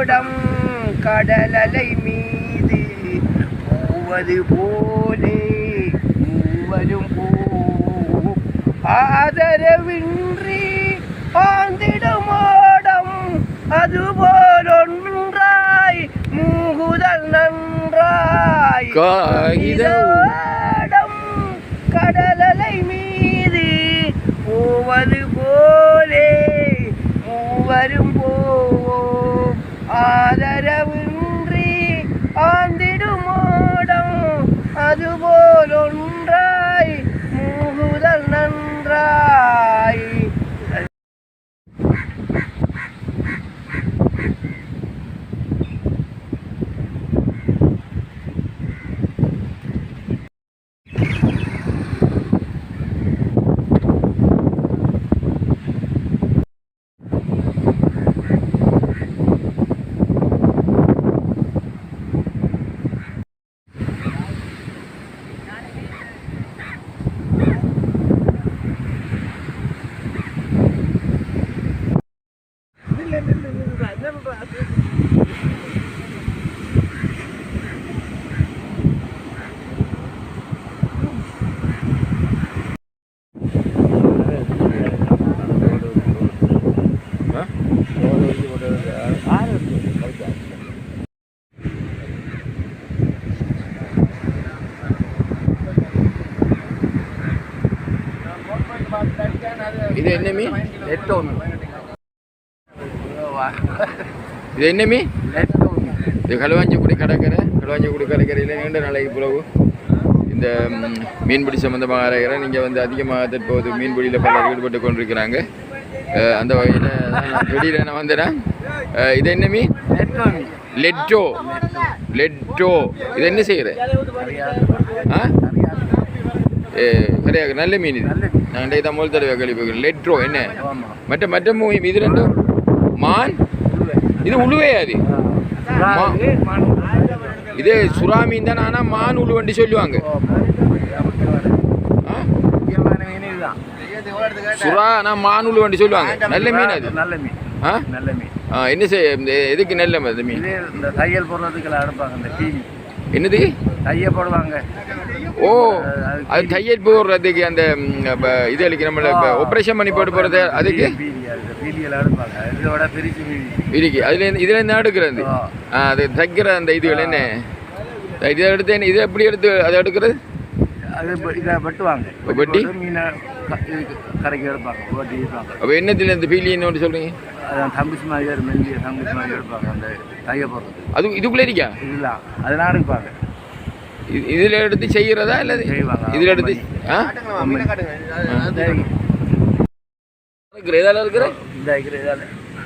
ஓடம் கடலலை மீது போவது போலே மூவரும் போ. ஆதரவின்றி ஆந்திடும் ஓடம் அதுபோல் ஒன்றாய் மூகுதல் நன்றாய். காகித இதோடம் கடலலை மீது போவது போலே மூவரும் போவோம் ஆதரவின்றி ஆந்திடும் ஓடம் அதுபோல் ஒன்றாய் மூகுதல் நன்றாய் இது என்ன மீன்? நெட்டோமி இது என்ன மீன்? இது களுவாஞ்சிக்குடி கடற்கரை. களுவாஞ்சிக்குடி கடற்கரையில் நீண்ட நாளைக்கு பிறகு இந்த மீன்பிடி சம்பந்தமாக அறைகிற நீங்கள் வந்து அதிகமாக தற்போது மீன்பிடியில் பலர் ஈடுபட்டு கொண்டிருக்கிறாங்க. அந்த வகையில் வெளியில் நான் வந்தேன்? அஹ், இது என்ன மீன்? லெட்டோ லெட்டோ இது என்ன செய்கிற ஆ? நல்ல மீன் இது. நான் இதை முதல் தடவை கேள்விப்பேன் லெட்ரோ என்ன? மற்ற மற்ற மூ- இது ரெண்டும்? மான்? இது உழுவே அது. இது சுறா மீன் தான் ஆனால் மான் உழுவண்டி சொல்லுவாங்க சுறா ஆனால் மான் உழுவண்டி சொல்லுவாங்க. நல்ல மீன் அது. நல்ல மீன். ஆ? நல்ல மீன். ஆ என்ன செய்ய இந்த எதுக்கு நல்ல மீன்? இந்த தையல் போடுறதுக்கெல்லாம் எடுப்பாங்க இந்த என்னது? தைய போடுவாங்க. ஓ அது தையல் போடுறதுக்கு அந்த இது அளிக்க நம்மள ஆப்ரேஷன் பண்ணி போட்டு போகிறது அதுக்கு? இருக்கு. அதுல இதுல இருந்து எடுக்கிறது. அது தைக்கிற அந்த இதுகள் என்ன? இதை எடுத்து என்ன- இதை எப்படி எடுத்து அதை எடுக்கிறது? அது இதை வெட்டுவாங்க. வெட்டி? மீனை கரைக்கு எடுப்பாங்க. அப்போ என்னத்துல இந்த பீலின்னு சொல்றீங்க? அதான் தம்பிச்சு மாதிரி மெல்லிய தம்பிச்சு மாதிரி எடுப்பாங்க அந்த தைய போடுறது. அது இதுக்குள்ள இருக்கா? இதெல்லாம் அதெல்லாம் எடுப்பாங்க. இதுல எடுத்து செய்யறதா இல்ல செய்வாங்க. இதுல எடுத்து ஆ? சரி. இருக்கிற எதால இருக்கிற? இந்த இருக்கிற இதால.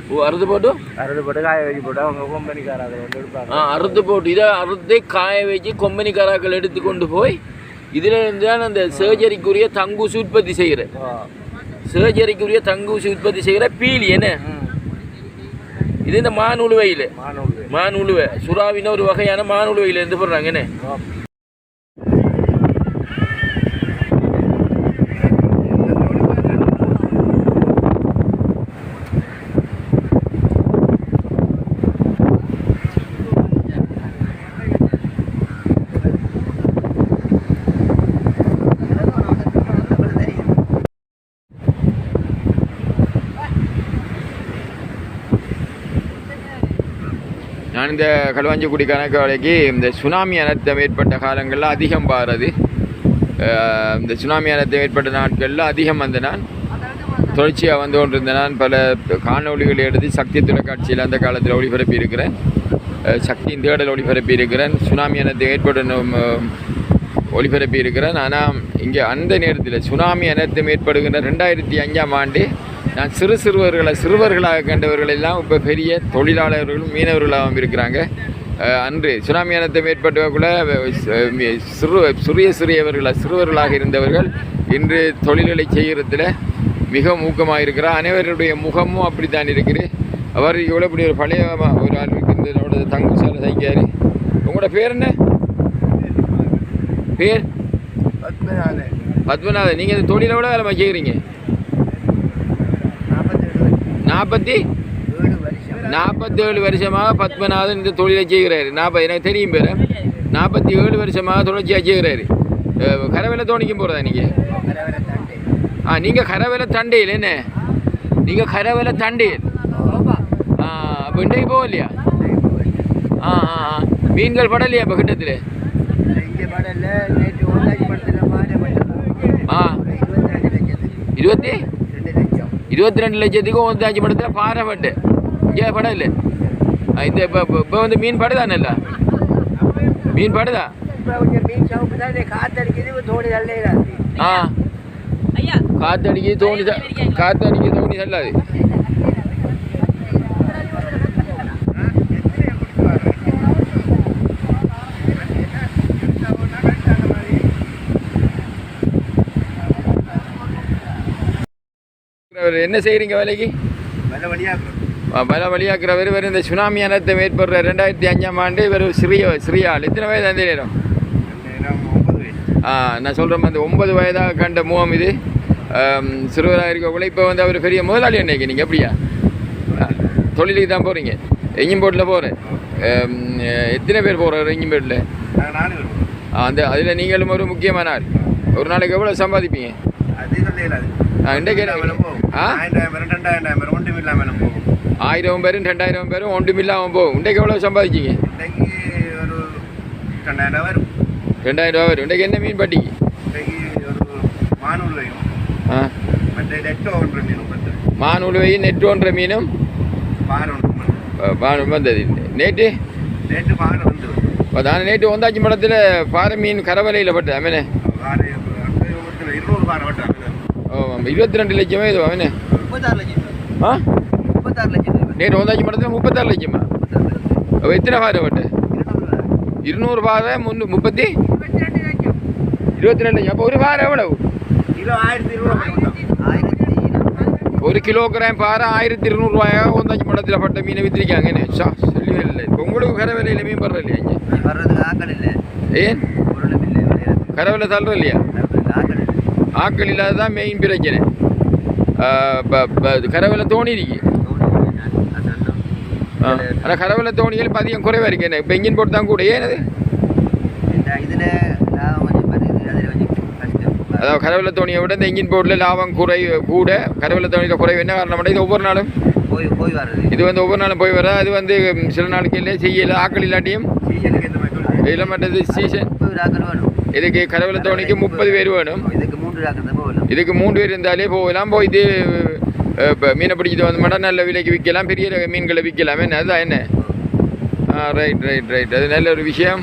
ஓ அறுத்து போட்டு? அறுது போட்டு காய வச்சு போட்டு அவங்க கம்பெனிக்காரங்க வந்து எடுப்பாங்க. ஆ அறுத்து போட்டு. இதை அறுத்து காய வச்சு கொம்பனிக்காராக்கள் எடுத்து கொண்டு போய் இதுல இருந்து தான் அந்த சர்ஜரிக்குரிய தங்கூசி உற்பத்தி செய்கிற. சர்ஜரிக்குரிய தங்கூசி உற்பத்தி செய்கிற பீலி என்ன. இது இந்த மான் உழுவையில். மான் உழுவை. சுறாவின ஒரு வகையான மான் உழுவையில் இருந்து போடுறாங்க என்ன? நான் இந்த களுவாஞ்சிக்குடி கணக்கு இந்த சுனாமி அனர்த்தம் ஏற்பட்ட காலங்களில் அதிகம் பாருது. இந்த சுனாமி அனர்த்தம் ஏற்பட்ட நாட்களில் அதிகம் வந்த நான் தொடர்ச்சியாக வந்து கொண்டிருந்த நான் பல காணொலிகள் எடுத்து சக்தி தொலைக்காட்சியில் அந்த காலத்தில் ஒளிபரப்பி இருக்கிறேன். சக்தியின் தேடல் ஒளிபரப்பி இருக்கிறேன். சுனாமி அனர்த்தம் ஏற்பட்ட ஒளிபரப்பி இருக்கிறேன். ஆனால் இங்கே அந்த நேரத்தில் சுனாமி அனர்த்தம் ஏற்படுகின்ற ரெண்டாயிரத்தி அஞ்சாம் ஆண்டு நான் சிறு சிறுவர்களை சிறுவர்களாக கண்டவர்கள் எல்லாம் இப்போ பெரிய தொழிலாளர்களும் மீனவர்களாகவும் இருக்கிறாங்க. அன்று சுனாமி அனர்த்தம் ஏற்பட்டவர்கள சிறு சிறிய சிறியவர்களாக சிறுவர்களாக இருந்தவர்கள் இன்று தொழில்களை செய்கிறதுல மிக ஊக்கமாக இருக்கிறார். அனைவருடைய முகமும் அப்படித்தான் இருக்குது. அவர் இவ்வளோ இப்படி ஒரு பழைய ஒரு ஆள் இருந்ததோட தங்கு சாலை தைக்காரு உங்களோட பேர் என்ன? பேர்? பத்மநாதன். பத்மநாதன். நீங்கள் இந்த தொழிலை விட வேலை செய்கிறீங்க நாற்பத்தி நாற்பத்தேழு வருஷமாக பத்மநாதன் இந்த தொழிலை செய்கிறாரு. நாற்பது எனக்கு தெரியும் பேர். நாற்பத்தி ஏழு வருஷமாக தொடர்ச்சியாக செய்கிறாரு. கரவேல தோணிக்கும் போகிறதா நீங்கள் ஆ நீங்கள் கரவேல தண்டையில் என்ன? நீங்கள் கரவேல தண்டையில்? ஆ அப்போ இன்றைக்கு போகலையா ஆ ஆ ஆ. மீன்கள் படலையா இப்போ கிட்டத்தில் ஆ. இருபத்தி? இருபத்தி ரெண்டு லட்சத்துக்கு ஒன்றாச்சு படத்தில் பாறைப்பட்டு இங்கே படம் இல்லை. இந்த இப்போ இப்போ வந்து மீன் படுதா இப்போ கொஞ்சம் மீன் தான் காத்தடிக்குது தோணி தள்ளையிடாது ஆ. காத்தடிக்கு தோணி த- செல்லாது என்ன செய்கிறீங்க வேலைக்கு? நல்ல வழியாக பல வழியாக்குறவர் இவர் இந்த சுனாமி அனர்த்தம் ஏற்படுற ரெண்டாயிரத்தி அஞ்சாம் ஆண்டு இவர் சிறிய சிறிய ஆள். எத்தனை வயது அந்த நேரம் ஆ, நான் சொல்கிறேன் அந்த ஒன்பது வயதாக கண்ட முகம் இது. சிறுவராக இருக்கக்குள்ள இப்போ வந்து அவர் பெரிய முதலாளி அன்னைக்கு நீங்கள் எப்படியா தொழிலுக்கு தான் போகிறீங்க எங்கேயும் போட்டில் போகிறேன் எத்தனை பேர் போகிறாரு எங்கேயும் போட்டில்? நாங்கள் நாலு பேர் போகிறோம். அந்த அதில் நீங்களும் ஒரு முக்கியமான ஆள். ஒரு நாளைக்கு எவ்வளோ சம்பாதிப்பீங்க? ஆயிரம் பேரும் ரெண்டாயிரம் பேரும் ஒன்றும் இல்லாமலும் போகும் இன்றைக்கு எவ்வளோ சம்பாதிச்சிங்க ரெண்டாயிரம் வரும் ரெண்டாயிரம் ரூபா வரும் இன்றைக்கு என்ன மீன் பட்டிக்கு மற்ற நெட்டோ ஒன்று மானூலுவையும் மீனும் பாறை ஒன்று மண். அஹ், பா- வந்தது நேற்று நான் நேற்று ஒந்தாச்சி மடத்தில் பாறை மீன் கரவலையில் அங்கே ஒரு இருநூறு பாறை வட்டாங்க இருபத்தி ரெண்டு லட்சமே இது அவனே? முப்பத்தாறு லட்சம். ஆ? முப்பத்தாறு லட்சம் நேற்று ஒந்தாச்சி மடத்தில் முப்பத்தாறு லட்சமா? அப்போ எத்தனை பாறை பட்டு இருநூறு பாறை முன்னூ முப்பத்தி? இருபத்தி ரெண்டு லட்சம். அப்போ ஒரு பாறை எவ்வளவு? கிலோ ஆயிரத்தி இருநூறு ஆயிரத்தி ஒரு கிலோகிராம் பாறை ஆயிரத்தி இருநூறுவாயாக ஒந்தாச்சி மடத்தில் பட்ட மீனை வித்திருக்காங்க. சா சொல்லவே இல்லை. இப்போ உங்களுக்கு கரவலையில் மீன் படுற இல்லையா? இங்கே வர்றதுக்கு ஆக்கள் இல்லை. ஏன்? தள்ளுற இல்லையா? ஆக்கள் இல்லாததான் மெயின் பிரச்சனை. கரவலை தோணி இருக்கு. ஆனால் கரவலை தோணிகள் அதிகம் குறைவாக இருக்கு. என்ன இப்போ இன்ஜின் போட்டு தான் கூட. ஏன் அது? இதில் லாபம் கொஞ்சம் வருது அதில் கொஞ்சம் கஷ்டம் அதாவது கரவலை தோணியை விட இந்த இன்ஜின் போர்டில் லாபம் குறை கூட கரவலை தோணியில் குறைவு என்ன காரணம்? இது ஒவ்வொரு நாளும். போய் போய் வர்றது. இது வந்து ஒவ்வொரு நாளும் போய் வர அது வந்து சில நாளுக்கு இல்லை செய்யல. ஆக்கள் இல்லாட்டியும் மற்றது சீசன். இதுக்கு கரவலை தோணிக்கு முப்பது பேர் வேணும். இதுக்கு மூன்று பேர் இருந்தாலே போகலாம் போய் இது இப்போ மீனை பிடிச்சிட்டு வந்து மட்டும் நல்ல விலைக்கு விற்கலாம் பெரிய மீன்களை விற்கலாம் என்ன அதுதான் என்ன ஆ ரைட் ரைட் ரைட் அது நல்ல ஒரு விஷயம்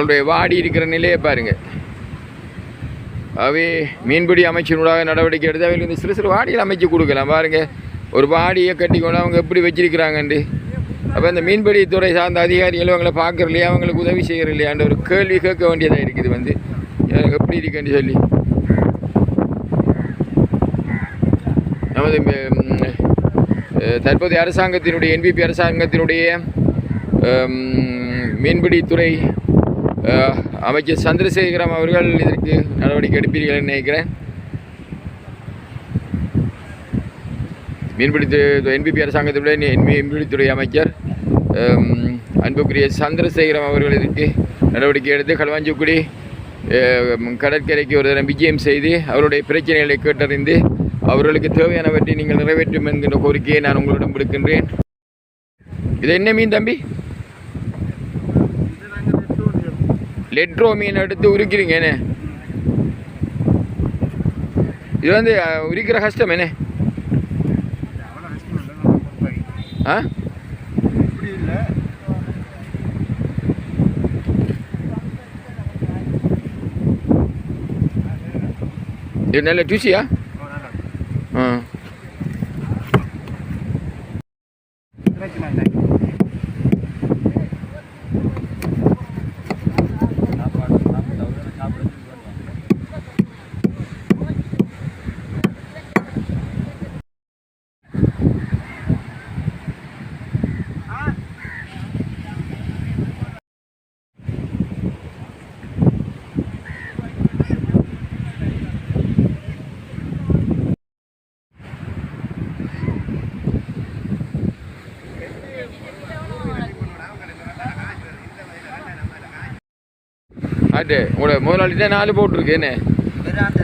அவர்களுடைய வாடி இருக்கிற நிலையை பாருங்கள் அவை மீன்பிடி அமைச்சினூடாக நடவடிக்கை எடுத்து அவங்களுக்கு இந்த சிறு சிறு வாடியில் அமைச்சு கொடுக்கலாம். பாருங்கள் ஒரு வாடியை கட்டிக்கொண்டு அவங்க எப்படி வச்சிருக்கிறாங்கண்டு அப்போ இந்த மீன்பிடி துறை சார்ந்த அதிகாரிகள் அவங்கள பார்க்குற இல்லையா அவங்களுக்கு உதவி செய்கிற இல்லையான்ற ஒரு கேள்வி கேட்க வேண்டியதாக இருக்குது வந்து. எனக்கு எப்படி இருக்குன்னு சொல்லி. நமது தற்போதைய அரசாங்கத்தினுடைய என்பிபி அரசாங்கத்தினுடைய மீன்பிடித்துறை அமைச்சர் சந்திரசேகரம் அவர்கள் இதற்கு நடவடிக்கை எடுப்பீர்கள் நினைக்கிறேன். மீன்பிடித்து என்பிபி அரசாங்கத்துடைய மீன்பிடித்துறை அமைச்சர் அன்புக்குரிய சந்திரசேகரம் அவர்கள் இதற்கு நடவடிக்கை எடுத்து களுவாஞ்சிக்குடி கடற்கரைக்கு ஒரு தரம் விஜயம் செய்து அவருடைய பிரச்சனைகளை கேட்டறிந்து அவர்களுக்கு தேவையானவற்றை நீங்கள் நிறைவேற்றும் என்கின்ற கோரிக்கையை நான் உங்களிடம் விடுக்கின்றேன். இது என்ன மீன் தம்பி? லெட்ரோ மீன் எடுத்து உரிக்கிறீங்க என்ன? இது வந்து உரிக்கிற கஷ்டம் என்ன? ஆ? இது நல்ல டூசியா ஆ. ஆட்டு உங்களோட தான் நாலு போட் இருக்கு என்ன வெறும் அந்த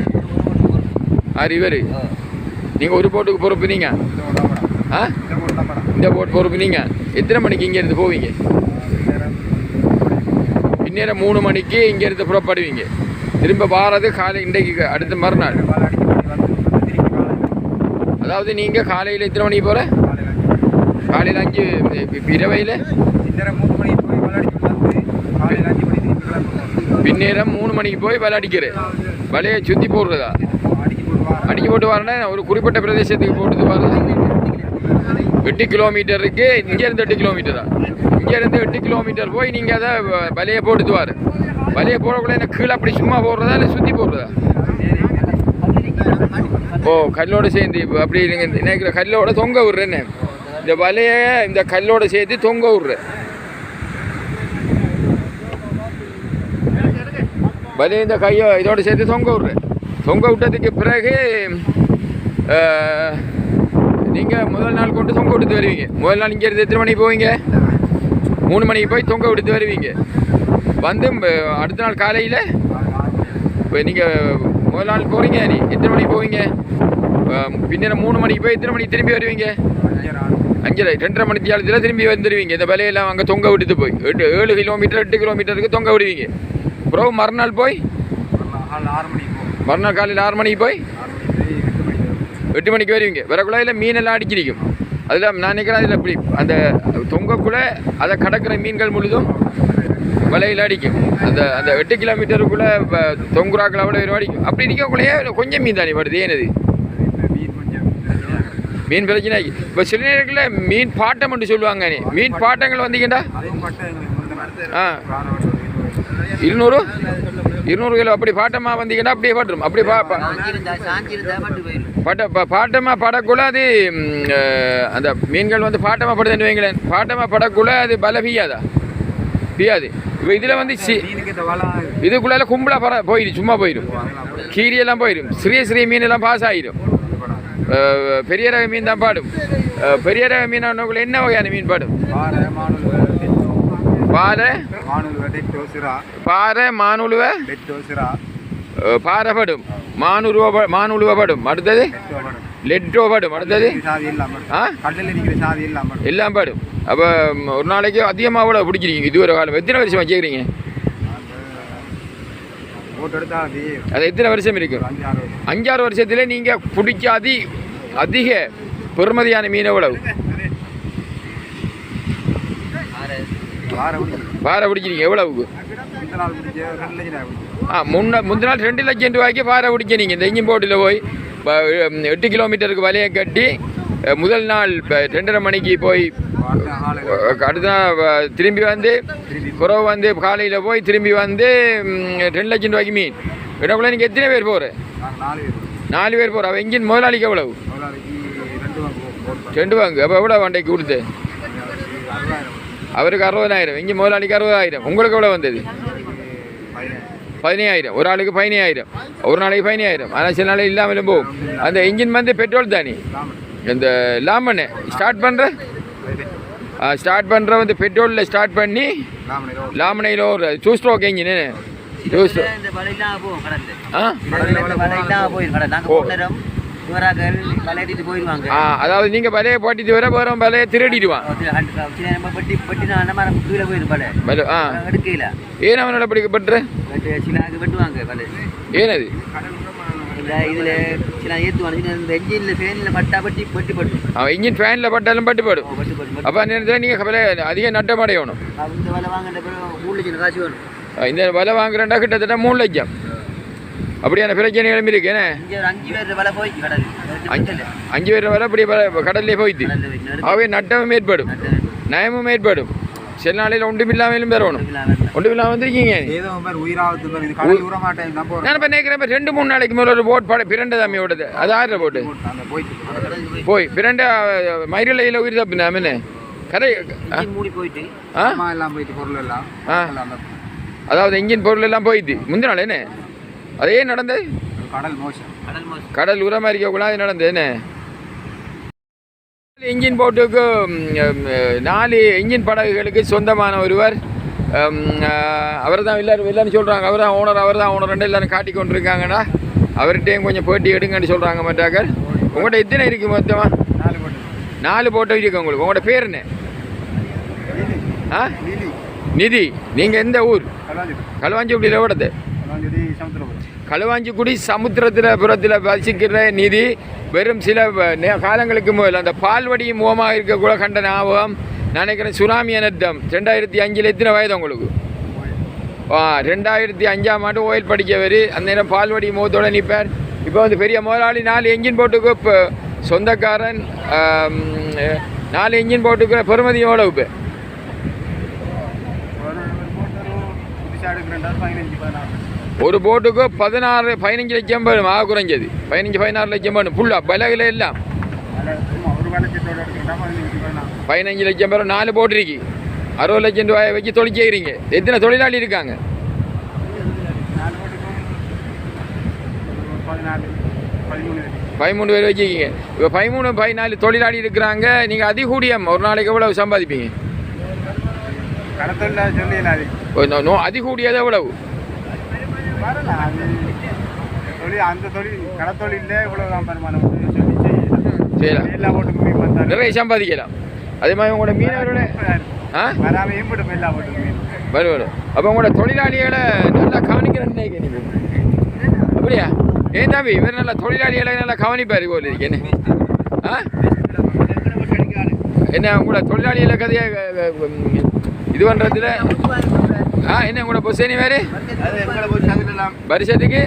ஆறு இவர் நீங்கள் ஒரு போட்டுக்கு பொறுப்பு நீங்க ஆ இந்த போட் பொறுப்பு நீங்க எத்தனை மணிக்கு இங்கேருந்து போவீங்க பின்னேரம் மூணு மணிக்கு இங்கேருந்து புறப்படுவீங்க திரும்ப வாரது காலை இன்றைக்கு அடுத்த மறுநாள் அதாவது நீங்கள் காலையில் எத்தனை மணிக்கு போகிற காலையில் அஞ்சு இரவையில் மூணு மணிக்கு போய் காலையில் பின்னேரம் மூணு மணிக்கு போய் வலை அடிக்கிற. வலையை சுற்றி போடுறதா? அடிக்க போட்டு வரேன்னா ஒரு குறிப்பிட்ட பிரதேசத்துக்கு போட்டு வர்றது எட்டு கிலோமீட்டருக்கு இங்கேருந்து எட்டு கிலோமீட்டரா இங்கேருந்து எட்டு கிலோமீட்டர் போய் நீங்கள் அதை வலையை போட்டுட்டு வலையை போடக்குள்ள என்ன கீழே அப்படி சும்மா போடுறதா இல்லை சுற்றி போடுறதா? ஓ கல்லோடு சேர்ந்து இப்போ அப்படி நீங்கள் நினைக்கிற கல்லோட தொங்க விட்றேன்னு. இந்த வலையை இந்த கல்லோட சேர்த்து தொங்க விட்றேன். வலையை இந்த கையை இதோடு சேர்த்து தொங்க விட்றேன். தொங்க விட்டதுக்கு பிறகு நீங்கள் முதல் நாள் கொண்டு தொங்க விட்டு வருவீங்க. முதல் நாள் இங்கேருந்து எத்தனை மணிக்கு போவீங்க? மூணு மணிக்கு போய் தொங்க விடுத்து வருவீங்க. வந்து அடுத்த நாள் காலையில் இப்போ நீங்கள் முதல் நாள் போகிறீங்க நீ எத்தனை மணிக்கு போவீங்க? பின்னர் மூணு மணிக்கு போய் எத்தனை மணிக்கு திரும்பி வருவீங்க? அஞ்சரை ரெண்டரை மணி தியாலத்தில் திரும்பி வந்துடுவீங்க இந்த விலையெல்லாம் அங்கே தொங்க விட்டுட்டு போய். எட்டு ஏழு கிலோமீட்டர் எட்டு கிலோமீட்டருக்கு தொங்க விடுவீங்க. அப்புறம் மறுநாள் போய்? மறுநாள் காலையில் ஆறு மணிக்கு போய்? எட்டு மணிக்கு வருவீங்க. வரக்குள்ள மீனெல்லாம் அடிச்சிருக்கும். அதில் நான் நினைக்கிறேன் அதில் இப்படி அந்த தொங்கக்குள்ளே அதை கடக்கிற மீன்கள் முழுதும் வலையில் அடிக்கும். அந்த அந்த எட்டு கிலோமீட்டருக்குள்ளே தொங்குறாக்கள் அவ்வளோ அடிக்கும் அப்படி இருக்கக்குள்ளேயே கொஞ்சம் மீன் தானே வருது ஏனது மீன் பிரச்சனை இப்போ சில நேரங்களில் மீன் பாட்டம் என்று சொல்லுவாங்க மீன் பாட்டங்கள் வந்தீங்கடா ஆ. இருநூறு? இருநூறு கிலோ. அப்படி பாட்டமாக வந்தீங்கன்னா அப்படியே பட்டுரும். அப்படி பட்டு போயிடும். பட்ட ப- பாட்டமா படக்குள்ள அது அந்த மீன்கள் வந்து பாட்டமா படுதுன்னு வைங்களேன். பாட்டமா படக்குள்ள அது பல பிய்யாதா? பிய்யாது. இப்போ இதில் வந்து சி இதுக்குள்ளால கும்பலா பற போயிடும் சும்மா போயிடும். கீரியெல்லாம் போயிடும். சிறிய சிறிய மீன் எல்லாம் பாஸ் ஆயிடும் அஹ், பெரிய ரக மீன் தான் பாடும். பெரிய ரக மீன் என்ன வகையான மீன் பாடும்? பாறை? பாறை மானுழுவ அஹ், பாறை படும் மானுருவ ப- மானுழுவ படும் அடுத்தது? லெட்டோ படும். அடுத்தது எல்லாம் பாடும். அப்போ ஒரு நாளைக்கு அதிகமாக அவ்வளோ பிடிக்கிறீங்க? இது ஒரு காலம். எத்தனை வருஷம் வச்சுக்கிறீங்க அது எத்தனை வருஷம் இருக்கு? அஞ்சு ஆறு வருஷம். அஞ்சாறு வருஷத்துல நீங்கள் பிடிச்ச அதி அதிக பெருமதியான மீன் எவ்வளவு ஆறு வார முடியும் பாறை பிடிக்கிறீங்க எவ்வளவுக்கு ஆ முன்ன முந்தின நாள் ரெண்டு லட்சம் ரூபாய்க்கு பாறை பிடிக்க நீங்கள் இந்த போட்டில் போய் எட்டு கிலோமீட்டருக்கு வலையை கட்டி முதல் நாள் ரெண்டரை மணிக்கு போய் அடுத்த திரும்பி வந்து குறவு வந்து காலையில் போய் திரும்பி வந்து ரெண்டு லட்சம் ரூபாய்க்கு மீன். இடக்குள்ள நீங்கள் எத்தனை பேர் போகிற நாலு பேர் போகிற அவள் எங்கின் முதலாளிக்கு எவ்வளவு? ரெண்டு வாங்க. அப்போ எவ்வளோ வண்டைக்கு கொடுத்து? அவருக்கு அறுபதாயிரம் இங்கே முதலாளிக்கு அறுபதாயிரம். உங்களுக்கு எவ்வளோ வந்தது? பதினேழு பதினாயிரம் ஒரு ஆளுக்கு பதினாயிரம் ஒரு நாளைக்கு பதினாயிரம் ஆனால் சில நாளைக்கு இல்லாமலும் போகும். அந்த இன்ஜின் வந்து பெட்ரோல் தானே? இந்த லாமண்ணு ஸ்டார்ட் பண்ணுற ஸ்டார்ட் பண்ணுற வந்து பெட்ரோலில் ஸ்டார்ட் பண்ணி லாமனையில் ஒரு two stroke engine two stroke ஆ? ஓ. இவராக்கள் வலையிட்டு போயிடுவாங்க. அதாவது நீங்கள் வலையை போட்டிட்டு வர வேற வலையை திருடிடுவான். பட்டி பட்டி நான் நம்ம கீழே வலை வலை ஆ. எடுக்கல ஏன் அவனோட படிக்கப்பட்டு வெட்டு சில ஆக்கு வெட்டுவாங்க வலை ஏனது? இதுல சில ஏத்துவாங்க இந்த என்ஜின்ல ஃபேன்ல பட்டா பட்டி பட்டி பட்டு அவன் இன்ஜின் ஃபேனில் பட்டாலும் பட்டு பட்டு அப்போ அந்த நேரத்தில் நீங்கள் விலை அதிக நட்டம் அடையணும் இந்த வலை வாங்கின பிறகு மூணு லட்சம் காசு வேணும். இந்த விலை வாங்குறேன்டா கிட்டத்தட்ட மூணு லட்சம். அப்படியான பிரச்சனைகளும் இருக்கு. என்ன? இங்க ஒரு அஞ்சு பேர் வரை அப்படி கடல்லே. போயிட்டு. போயிட்டு ஆகவே நட்டமும் ஏற்படும். நயமும் ஏற்படும். சில நாளையில் ஒன்றும் இல்லாமலும் பெறணும். ஒன்றும் இல்லாமல் வந்திருக்கீங்க நான் இப்போ நினைக்கிறேன் ரெண்டு மூணு நாளைக்கு மேலே ஒரு போட் பட பிரண்ட தம்மியோடது அது ஆறுற போட்டு. போயிட்டு போய் பிரண்ட மயிரிலையில் உயிர் தப்பு நாமன்னு கரை? மூடி போயிட்டு. ஆ? அம்மா எல்லாம் போயிட்டு பொருள் எல்லாம் அதாவது என்ஜின் பொருள் எல்லாம் போயிடுது முந்தின நாள் என்ன? அதே நடந்தது? கடல் மோசம் கடல் மோசம் கடல் உரமாக இருக்கக்குள்ள அது நடந்தது என்ன? இன்ஜின் போட்டுக்கு நாலு இன்ஜின் படகுகளுக்கு சொந்தமான ஒருவர் அவர் தான் எல்லாரும் எல்லாரும் சொல்கிறாங்க அவர் தான் ஓனர் அவர் தான் ஓனர் எல்லாரும் காட்டி கொண்டு இருக்காங்கண்ணா அவர்கிட்டையும் கொஞ்சம் பேட்டி எடுங்கன்னு சொல்கிறாங்க மற்றாக்கள் உங்கள்கிட்ட எத்தனை இருக்குது மொத்தமாக நாலு போட்டு. நாலு போட்டோ இருக்கு உங்களுக்கு. உங்களோட பேர் என்ன? ஆ? நிதி. நீங்கள் எந்த ஊர்? கலாஞ்சி களுவாஞ்சிக்குடியில் ஓடுது களுவாஞ்சிக்குடி சமுத்திரத்தில் புறத்தில் வசிக்கிற நிதி வெறும் சில காலங்களுக்கு முதல் அந்த பால்வடி மூலமாக இருக்கக்கூட கண்ட ஞாபகம் நினைக்கிறேன் சுனாமி அனர்த்தம். ரெண்டாயிரத்தி அஞ்சில் எத்தனை வயது உங்களுக்கு? ரெண்டாயிரத்தி அஞ்சாம் ஆண்டு ஓயில் படிக்கவர் அந்த நேரம் பால்வடி முகத்தோட நிற்பார். இப்போ வந்து பெரிய முதலாளி நாலு என்ஜின் போட்டுக்கு இப்போ சொந்தக்காரன் நாலு என்ஜின் போட்டுக்கு பெருமதி எவ்வளவு இப்போ? ஒரு போட்டுக்கு பதினாறு பதினஞ்சு லட்சம் வேணும். ஆக குறைஞ்சது. பதினஞ்சு பதினாறு லட்சம் வேணும். ஃபுல்லாக பலகில் எல்லாம். பதினஞ்சு லட்சம் பேர் நாலு போட்டு இருக்கு அறுபது லட்சம் ரூபாயை வச்சு தொழிற்செய்கிறீங்க எத்தனை தொழிலாளி இருக்காங்க? பதிமூணு பேர் வச்சுக்கிங்க. இப்போ பதிமூணு பதினாலு தொழிலாளி இருக்கிறாங்க. நீங்கள் அதிகூடியம் ஒரு நாளைக்கு எவ்வளவு சம்பாதிப்பீங்க? அதிகூடியது எவ்வளவு? தொழில் அந்த தொழில் கடத்தொழில இவ்வளோ தான் வருமானம் வந்து சொல்லி செய்யலாம். எல்லா போட்டுக்குமே நிறைய சம்பாதிக்கலாம் அதே மாதிரி உங்களோட மீனவர்களே ஆ? வராம ஏம்பிடும் எல்லா போட்டுக்குமே வரும் வரும். அப்போ உங்களோட தொழிலாளிகளை நல்லா கவனிக்கிறேன்னு நினைக்கிறேன் அப்படியா? ஏன் தம்பி இவர் நல்லா தொழிலாளிகளை நல்லா கவனிப்பார் போல இருக்கு என்ன? ஆ? என்ன உங்களோட தொழிலாளிகளை கதையை இது பண்ணுறதுல என்ன உங்களோட பொஸ் என்ன வேறு? வருஷத்துக்கு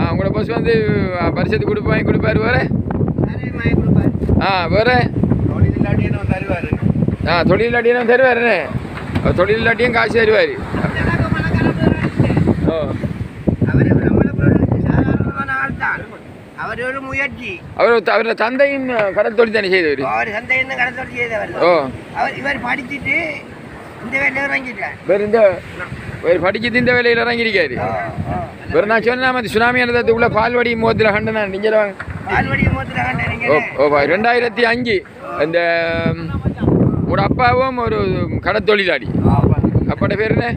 ஆ உங்களோட பொஸ் வந்து ஆ, வருஷத்துக்கு கொடுப்பாங்க கொடுப்பாரு வேறு? ஆ வேறு? தொழில் ஆ தொழிலாட்டியும் தருவாருண்ணே தொழிலாட்டியும் காசு தருவார். ஓ. அவர் ஒரு முயற்சி. அவர் அவரோட தந்தையும் கடல் தொழில் தானே செய்தவர்? அவர் சந்தையிருந்து கடத்தொட்டி செய்தவர். ஓ. அவர் இவர் படிச்சுட்டு சொன்னேன் அந்த சுனாமி அனந்தத்து உள்ள பால்வடி முகத்தில் கண்டனா? நீங்கள் வாங்க. பால்வடி மூத்துல கண்டறிங்க ஓ ஓ பா, ரெண்டாயிரத்தி அஞ்சு அந்த ம், உங்களோட அப்பாவும் ஒரு கடத்தொழிலாளி அப்பாட்ட பேர் என்ன?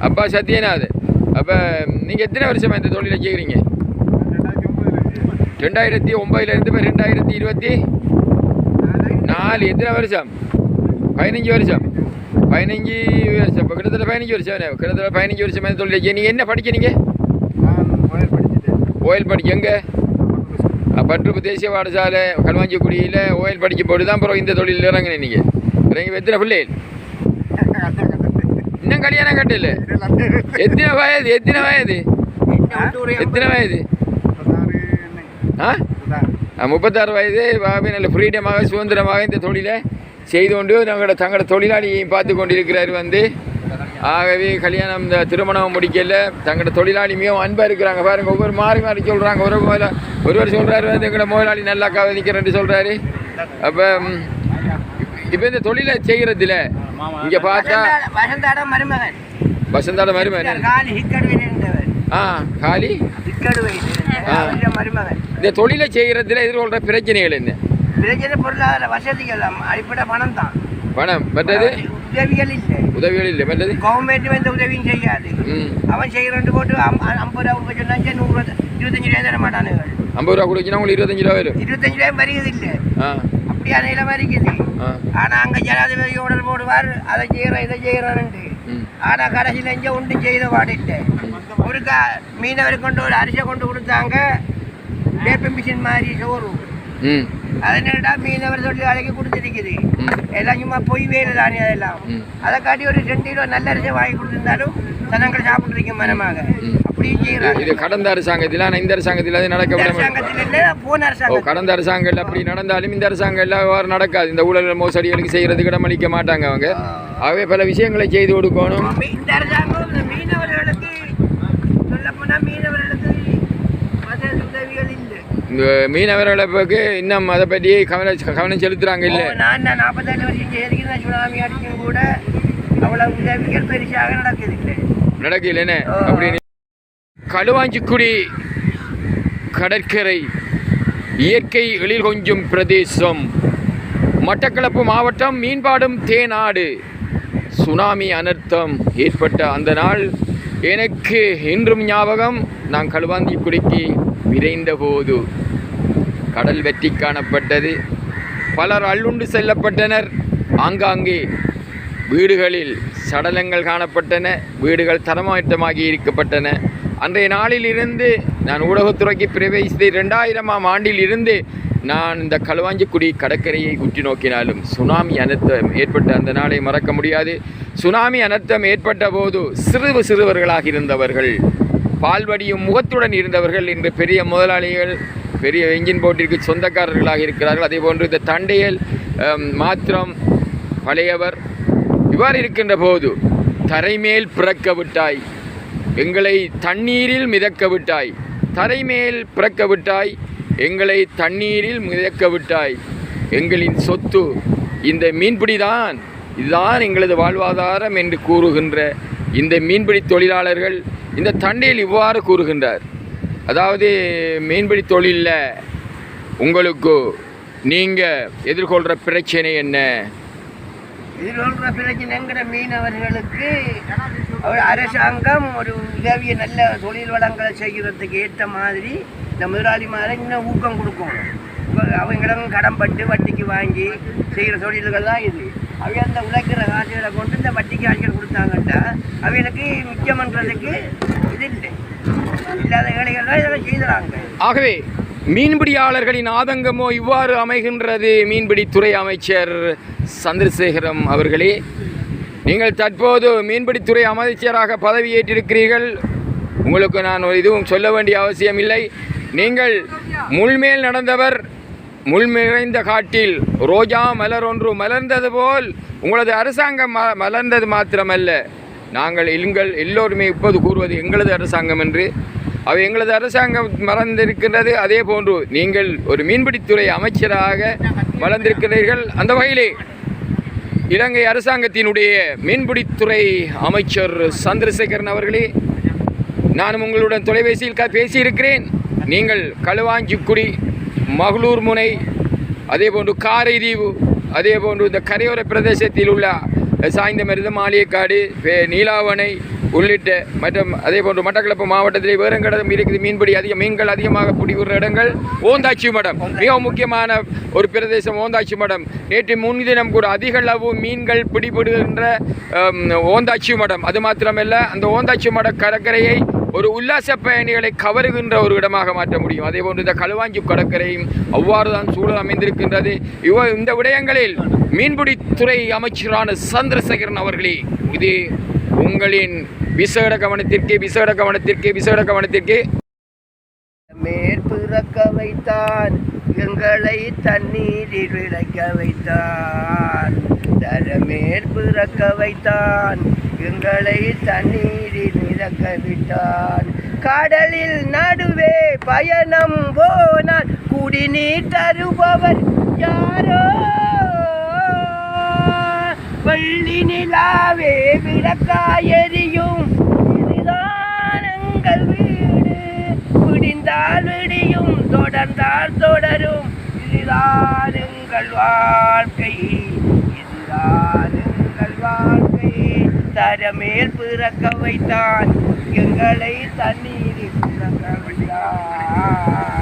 அப்பா சத்யநாத் அப்போ நீங்கள் எத்தனை வருஷமா இந்த தொழிலை செய்கிறீங்க? ரெண்டாயிரத்தி ஒம்பதுலேருந்து இப்போ ரெண்டாயிரத்தி இருபத்தி நாலு. எத்தனை வருஷம்? பதினஞ்சு வருஷம் பதினஞ்சு வருஷம் இப்போ கிட்டத்தட்ட பதினஞ்சு வருஷம் கிட்டத்தட்ட பதினஞ்சு வருஷம் இந்த தொழில் நீங்கள் என்ன படிக்கிறீங்க ஓயில் படிக்க எங்கே பற்று தேசிய பாடசாலை களுவாஞ்சிக்குடியில் ஓயில் படிக்க போட்டு தான் அப்புறம் இந்த தொழிலில் இறங்கினேன் நீங்கள் இறங்கி எத்தனை பிள்ளைகள் இன்னும் கல்யாணம் கட்டல எத்தனை வயது எத்தனை வயது எத்தனை வயது ஆ ஆ, முப்பத்தாறு வயது பாபி நல்ல ஃப்ரீடமாக சுதந்திரமாக இந்த தொழிலை செய்து கொண்டு தங்களோட தங்களோட தொழிலாளியை பார்த்து கொண்டிருக்கிறார் வந்து. ஆகவே கல்யாணம் இந்த திருமணம் முடிக்கல. தங்களோட தொழிலாளி மிகவும் அன்பாக இருக்கிறாங்க. பாருங்க ஒவ்வொரு மாறி மாறி சொல்கிறாங்க ஒரு முதல்ல ஒருவர் சொல்கிறாரு வந்து எங்களோட முதலாளி நல்லா கவனிக்கிறேன்னு சொல்கிறாரு அப்போ இப்போ இந்த தொழிலை செய்கிறதுல இங்கே பார்த்தா வசந்தாட மருமகன். காலி ஆ ஹிக்கடுவையில் ஆ. இந்த தொழிலை செய்கிறதுல எதிர்கொள்கிற பிரச்சனைகள் என்ன? பிரச்சனை பொருளாதார வசதிகள் அடிப்படை பணம் தான் பணம் மற்றது? உதவிகள் இல்லை. உதவிகள் இல்லை மற்றது? கவர்மெண்ட் எந்த உதவியும் செய்யாது. அவன் செய்கிறோண்டு போட்டு ஐம்பது ரூபா கொடுக்க சொன்னாங்க நூறு இருபத்தஞ்சு ரூபாய் தர மாட்டானுங்க ஐம்பது ரூபா கொடுக்கினா உங்களுக்கு இருபத்தஞ்சு ரூபா வரும். இருபத்தஞ்சு ரூபாய் வருகிறது இல்லை ஆ அப்படியான நிலைமை இருக்குது ஆனா அங்க ஜனாதிபதி ஓடல் போடுவார் அதை செய்யறோம் இதை செய்யறோம்னு ம். ஆனா கடைசியில் எங்க ஒன்றும் செய்த பாடிட்டு ஒரு மீனவர் கொண்டு ஒரு அரிசியை கொண்டு கொடுத்தாங்க. வேப்ப மிஷின் மாதிரி சோறு. ம் அதனடா மீனவர் தொழிலாளிக்கு கொடுத்துருக்குது. எல்லாம் சும்மா பொய் வேலை தானே அதெல்லாம். அதை காட்டி ஒரு ரெண்டு கிலோ நல்ல அரிசியை வாங்கி கொடுத்துருந்தாலும் ஜனங்கள் சாப்பிட்றீங்க மனமாக. அப்படியும் இது செய்யறாங்க. கடந்த அரசாங்கத்தில் ஆனால் இந்த அரசாங்கத்தில் அது நடக்க அரசாங்கத்தில் இல்லை போன அரசாங்கம் கடந்த அப்படி நடந்தாலும் இந்த அரசாங்கங்கள் அவ்வாறு நடக்காது. இந்த ஊழல் மோசடிகளுக்கு செய்கிறதுக்கு இடமளிக்க மாட்டாங்க அவங்க. ஆகவே பல விஷயங்களை செய்து கொடுக்கணும். இந்த அரசாங்கம் இந்த மீனவர்களுக்கு சொல்லப்போனா மீனவர்களுக்கு வசதி உதவிகள் மீனவர்களுக்கு இன்னும் அதை பற்றி கவனம் கவனம் செலுத்துறாங்க இல்லை? நான் நாற்பத்தேழு வருஷம் செய்திருக்கிறேன் சுனாமி அடிக்கும் கூட உதவிகள் பெருசாக நடக்குது இல்லை நடக்கல என்ன அப்படின்னு களுவாஞ்சிக்குடி கடற்கரை இயற்கை எழில் கொஞ்சும் பிரதேசம். மட்டக்களப்பு மாவட்டம் மீன்பாடும் தேனாடு. சுனாமி அனர்த்தம் ஏற்பட்ட அந்த நாள் எனக்கு இன்றும் ஞாபகம். நான் களுவாந்திக்குடிக்கு விரைந்தபோது கடல் வெற்றி காணப்பட்டது. பலர் அள்ளுண்டு செல்லப்பட்டனர். ஆங்காங்கே வீடுகளில் சடலங்கள் காணப்பட்டன. வீடுகள் தரமாற்றமாகி இருக்கப்பட்டன. அன்றைய நாளிலிருந்து நான் ஊடகத்துறைக்கு பிரவேசித்து இரண்டாயிரமாம் ஆண்டில் இருந்து நான் இந்த களுவாஞ்சிக்குடி கடற்கரையை உற்று நோக்கினாலும் சுனாமி அனர்த்தம் ஏற்பட்ட அந்த நாளை மறக்க முடியாது. சுனாமி அனர்த்தம் ஏற்பட்ட போது சிறு சிறுவர்களாக இருந்தவர்கள் பால்வடியும் முகத்துடன் இருந்தவர்கள் இன்று பெரிய முதலாளிகள் பெரிய என்ஜின் போட்டிற்கு சொந்தக்காரர்களாக இருக்கிறார்கள். அதே போன்று இந்த தண்டையல் மாத்திரம் பழையவர் இவ்வாறு இருக்கின்ற போது தரைமேல் பிறக்க விட்டாய் எங்களை தண்ணீரில் மிதக்க விட்டாய் தரைமேல் பிறக்க விட்டாய் எங்களை தண்ணீரில் மிதக்க விட்டாய். எங்களின் சொத்து இந்த மீன்பிடிதான் இதுதான் எங்களது வாழ்வாதாரம் என்று கூறுகின்ற இந்த மீன்பிடி தொழிலாளர்கள் இந்த தண்டையில் இவ்வாறு கூறுகின்றார். அதாவது மீன்பிடி தொழிலில் உங்களுக்கு நீங்கள் எதிர்கொள்கிற பிரச்சனை என்ன? எதிர்கொள்கிற பிரச்சனைங்கிற மீனவர்களுக்கு அரசாங்கம் ஒரு உதவிய நல்ல தொழில் வளங்களை செய்கிறதுக்கு ஏற்ற மாதிரி இந்த முதலாளிமாரை இன்னும் ஊக்கம் கொடுக்கணும் அவங்களும் கடன் பட்டு வட்டிக்கு வாங்கி செய்கிற தொழில்கள் தான் இது. அவை அந்த உழைக்கிற காசுகளை கொண்டு இந்த வட்டிக்கு ஆட்கள் கொடுத்தாங்கட்டா அவங்களுக்கு மிச்சம் இது இல்லை. இல்லாத ஏழைகள் தான் இதெல்லாம் செய்கிறாங்க ஆகவே மீன்பிடியாளர்களின் ஆதங்கமோ இவ்வாறு அமைகின்றது? மீன்பிடித்துறை அமைச்சர் சந்திரசேகரம் அவர்களே நீங்கள் தற்போது மீன்பிடித்துறை அமைச்சராக பதவியேற்றிருக்கிறீர்கள் உங்களுக்கு நான் எதுவும் சொல்ல வேண்டிய அவசியம் இல்லை நீங்கள் முள்மேல் நடந்தவர் முள்மிறைந்த காட்டில் ரோஜா மலர் ஒன்று மலர்ந்தது போல் உங்களது அரசாங்கம் ம மலர்ந்தது மாத்திரமல்ல. நாங்கள் எங்கள் எல்லோருமே இப்போது கூறுவது எங்களது அரசாங்கம் என்று. அவை எங்களது அரசாங்கம் மலர்ந்திருக்கின்றது அதே போன்று நீங்கள் ஒரு மீன்பிடித்துறை அமைச்சராக வளர்ந்திருக்கிறீர்கள். அந்த வகையிலே இலங்கை அரசாங்கத்தினுடைய மீன்பிடித்துறை அமைச்சர் சந்திரசேகரன் அவர்களே நானும் உங்களுடன் தொலைபேசியில் பேசியிருக்கிறேன். நீங்கள் களுவாஞ்சிக்குடி மகளூர் முனை அதே போன்று காரைதீவு அதே போன்று இந்த கரையோர பிரதேசத்தில் உள்ள சாய்ந்த மருது மாளிகைக்காடு வே- நீலாவணை உள்ளிட்ட மற்றும் அதே போன்று மட்டக்களப்பு மாவட்டத்தில் வேறங்கடம் இருக்குது. மீன்பிடி அதிக மீன்கள் அதிகமாக பிடிக்கிற இடங்கள் ஓந்தாச்சி மடம். மிகவும் முக்கியமான ஒரு பிரதேசம் ஓந்தாச்சி மடம். நேற்று முன்தினம் கூட அதிக அளவு மீன்கள் பிடிபடுகின்ற ஓந்தாச்சி மடம். அது மாத்திரமல்ல அந்த ஓந்தாச்சி மட கடற்கரையை ஒரு உல்லாச பயணிகளை கவருகின்ற ஒரு இடமாக மாற்ற முடியும். அதே போன்று இந்த களுவாஞ்சி கடற்கரையும் அவ்வாறு தான் சூழல் அமைந்திருக்கின்றது. இவ இந்த விடயங்களில் மீன்பிடித்துறை அமைச்சரான சந்திரசேகரன் அவர்களே இது உங்களின் விசேட கவனத்திற்கு விசேட கவனத்திற்கு விசேட கவனத்திற்கு. மேற்பிறக்க வைத்தார் எங்களை தண்ணீரில் விளைக்க வைத்தான். தரமேற்பிறக்க வைத்தான் எங்களை தண்ணீரில் மிதக்க விட்டான் கடலில் நடுவே பயணம் போனால் குடிநீர் தருபவர் யாரோ? வள்ளி நிலாவே விளக்காயெறியும். இதுதான் எங்கள் வீடு விடிந்தால் விடியும். தொடர்ந்தால் தொடரும். இதுதான் எங்கள் வாழ்க்கை இதுதான் எங்கள் வாழ்க்கை. தரமேல் பிறக்க வைத்தான். எங்களை தண்ணீரில் பிறக்க வைத்தான்